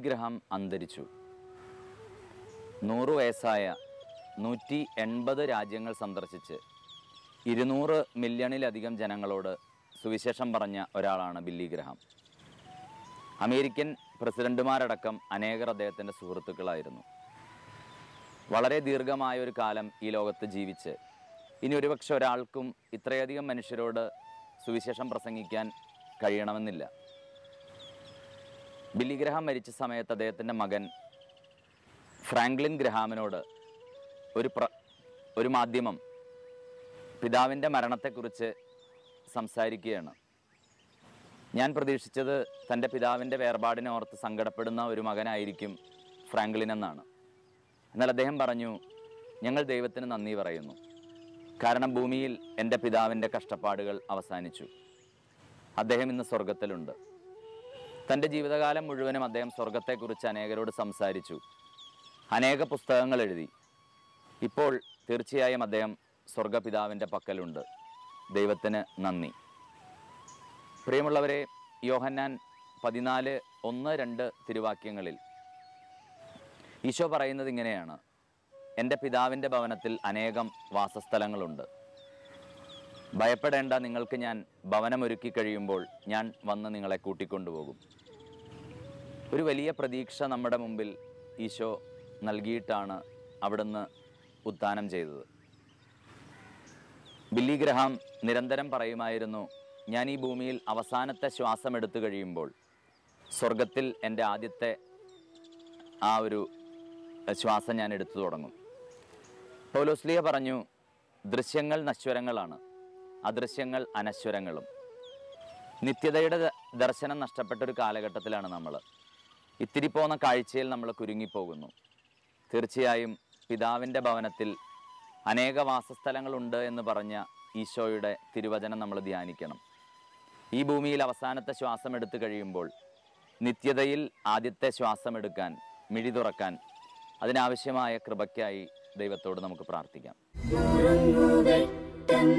Graham അന്തരിച്ചു. നൂറ് വയസ്സായ നൂറ്റി എൺപത് രാജ്യങ്ങൾ സന്ദർശിച്ച് ഇരുന്നൂറ് മില്യണിലധികം ജനങ്ങളോട് സുവിശേഷം പറഞ്ഞ ഒരാളാണ് ബില്ലി ഗ്രഹം. അമേരിക്കൻ പ്രസിഡന്റുമാരടക്കം അനേകർ അദ്ദേഹത്തിന്റെ സുഹൃത്തുക്കളായിരുന്നു. വളരെ ദീർഘമായ ഒരു കാലം ഈ ലോകത്ത് ജീവിച്ച് ഇനി ഒരുപക്ഷെ ഒരാൾക്കും ഇത്രയധികം മനുഷ്യരോട് സുവിശേഷം പ്രസംഗിക്കാൻ കഴിയണമെന്നില്ല. ബില്ലി ഗ്രഹാം മരിച്ച സമയത്ത് അദ്ദേഹത്തിന്റെ മകൻ ഫ്രാങ്ക്ലിൻ ഗ്രഹാമിനോട് ഒരു പ്ര ഒരു മാധ്യമം പിതാവിന്റെ മരണത്തെക്കുറിച്ച് സംസാരിക്കുകയാണ്. ഞാൻ പ്രതീക്ഷിച്ചത് തന്റെ പിതാവിന്റെ വേർപാടിനെ ഓർത്ത് സങ്കടപ്പെടുന്ന ഒരു മകനായിരിക്കും ഫ്രാങ്ക്ലിൻ എന്നാണ്. എന്നാൽ അദ്ദേഹം പറഞ്ഞു ഞങ്ങൾ ദൈവത്തിന് നന്ദി പറയുന്നു. കാരണം ഭൂമിയിൽ എന്റെ പിതാവിന്റെ കഷ്ടപ്പാടുകൾ അവസാനിച്ചു. അദ്ദേഹം ഇന്ന് സ്വർഗത്തിലുണ്ട് തന്റെ ജീവിതകാലം മുഴുവനും അദ്ദേഹം സ്വർഗത്തെക്കുറിച്ച് അനേകരോട് സംസാരിച്ചു. അനേക പുസ്തകങ്ങൾ എഴുതി. ഇപ്പോൾ തീർച്ചയായും അദ്ദേഹം സ്വർഗപിതാവിന്റെ പക്കലുണ്ട്. ദൈവത്തിന് നന്ദി. പ്രിയമുള്ളവരെ യോഹന്നാൻ പതിനാല് ഒന്ന് രണ്ട് തിരുവാക്യങ്ങളിൽ ഈശോ പറയുന്നത് ഇങ്ങനെയാണ്. എന്റെ പിതാവിന്റെ ഭവനത്തിൽ അനേകം വാസസ്ഥലങ്ങളുണ്ട്. ഭയപ്പെടേണ്ട നിങ്ങൾക്ക് ഞാൻ ഭവനമൊരുക്കി കഴിയുമ്പോൾ ഞാൻ വന്ന് നിങ്ങളെ കൂട്ടിക്കൊണ്ടുപോകും. ഒരു വലിയ പ്രതീക്ഷ നമ്മുടെ മുമ്പിൽ ഈശോ നൽകിയിട്ടാണ് അവിടുന്ന് ഉത്ഥാനം ചെയ്തത്. ബില്ലി ഗ്രഹാം നിരന്തരം പറയുമായിരുന്നു ഞാൻ ഈ ഭൂമിയിൽ അവസാനത്തെ ശ്വാസം എടുത്തു കഴിയുമ്പോൾ സ്വർഗത്തിൽ എന്റെ ആദ്യത്തെ ആ ഒരു ശ്വാസം ഞാൻ എടുത്തു തുടങ്ങും. പൗലോസ്ലിയ പറഞ്ഞു ദൃശ്യങ്ങൾ നശ്വരങ്ങളാണ്. അദൃശ്യങ്ങൾ അനശ്വരങ്ങളും. നിത്യതയുടെ ദർശനം നഷ്ടപ്പെട്ട ഒരു കാലഘട്ടത്തിലാണ് നമ്മൾ ഇത്തിരി പോകുന്ന കാഴ്ചയിൽ നമ്മൾ കുരുങ്ങിപ്പോകുന്നു. തീർച്ചയായും പിതാവിന്റെ ഭവനത്തിൽ അനേക വാസസ്ഥലങ്ങളുണ്ട് എന്ന് പറഞ്ഞ ഈശോയുടെ തിരുവചനം നമ്മൾ ധ്യാനിക്കണം. ഈ ഭൂമിയിൽ അവസാനത്തെ ശ്വാസം എടുത്തു കഴിയുമ്പോൾ നിത്യതയിൽ ആദ്യത്തെ ശ്വാസം എടുക്കാൻ മിഴി തുറക്കാൻ അതിനാവശ്യമായ കൃപയ്ക്കായി ദൈവത്തോട് നമുക്ക് പ്രാർത്ഥിക്കാം. നുറുങ്ങുവെട്ടം